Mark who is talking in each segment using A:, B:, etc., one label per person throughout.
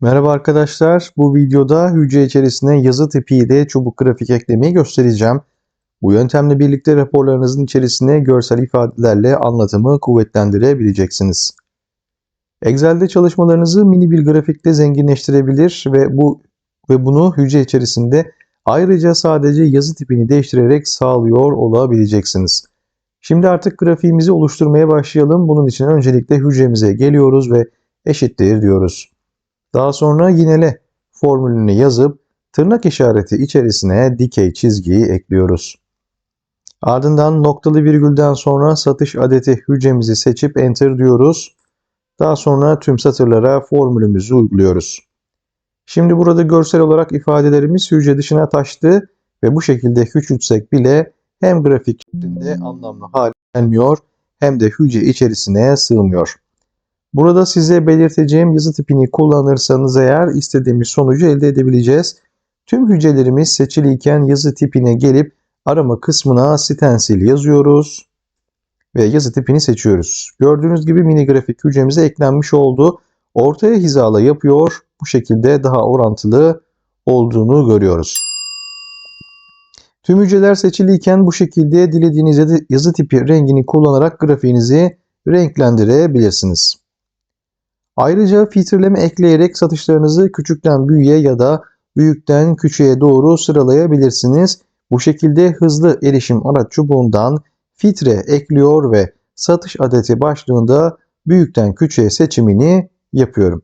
A: Merhaba arkadaşlar. Bu videoda hücre içerisine yazı tipiyle çubuk grafik eklemeyi göstereceğim. Bu yöntemle birlikte raporlarınızın içerisine görsel ifadelerle anlatımı kuvvetlendirebileceksiniz. Excel'de çalışmalarınızı mini bir grafikle zenginleştirebilir ve bu ve bunu hücre içerisinde ayrıca sadece yazı tipini değiştirerek sağlıyor olabileceksiniz. Şimdi artık grafiğimizi oluşturmaya başlayalım. Bunun için öncelikle hücremize geliyoruz ve eşittir diyoruz. Daha sonra yinele formülünü yazıp tırnak işareti içerisine dikey çizgiyi ekliyoruz. Ardından noktalı virgülden sonra satış adeti hücremizi seçip enter diyoruz. Daha sonra tüm satırlara formülümüzü uyguluyoruz. Şimdi burada görsel olarak ifadelerimiz hücre dışına taştı ve bu şekilde küçültsek bile hem grafik şeklinde anlamlı hale gelmiyor hem de hücre içerisine sığmıyor. Burada size belirteceğim yazı tipini kullanırsanız eğer istediğimiz sonucu elde edebileceğiz. Tüm hücrelerimiz seçiliyken yazı tipine gelip arama kısmına stencil yazıyoruz ve yazı tipini seçiyoruz. Gördüğünüz gibi mini grafik hücremize eklenmiş oldu. Ortaya hizala yapıyor. Bu şekilde daha orantılı olduğunu görüyoruz. Tüm hücreler seçiliyken bu şekilde dilediğiniz yazı tipi rengini kullanarak grafiğinizi renklendirebilirsiniz. Ayrıca filtreleme ekleyerek satışlarınızı küçükten büyüğe ya da büyükten küçüğe doğru sıralayabilirsiniz. Bu şekilde hızlı erişim araç çubuğundan filtre ekliyor ve satış adeti başlığında büyükten küçüğe seçimini yapıyorum.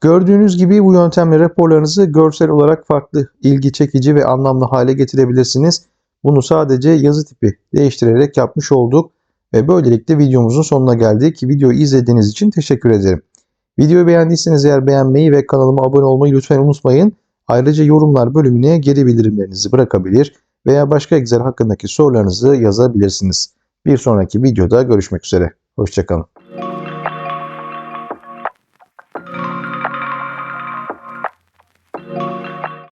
A: Gördüğünüz gibi bu yöntemle raporlarınızı görsel olarak farklı, ilgi çekici ve anlamlı hale getirebilirsiniz. Bunu sadece yazı tipi değiştirerek yapmış olduk. Ve böylelikle videomuzun sonuna geldik. Videoyu izlediğiniz için teşekkür ederim. Videoyu beğendiyseniz eğer beğenmeyi ve kanalıma abone olmayı lütfen unutmayın. Ayrıca yorumlar bölümüne geri bildirimlerinizi bırakabilir veya başka Excel hakkındaki sorularınızı yazabilirsiniz. Bir sonraki videoda görüşmek üzere. Hoşçakalın.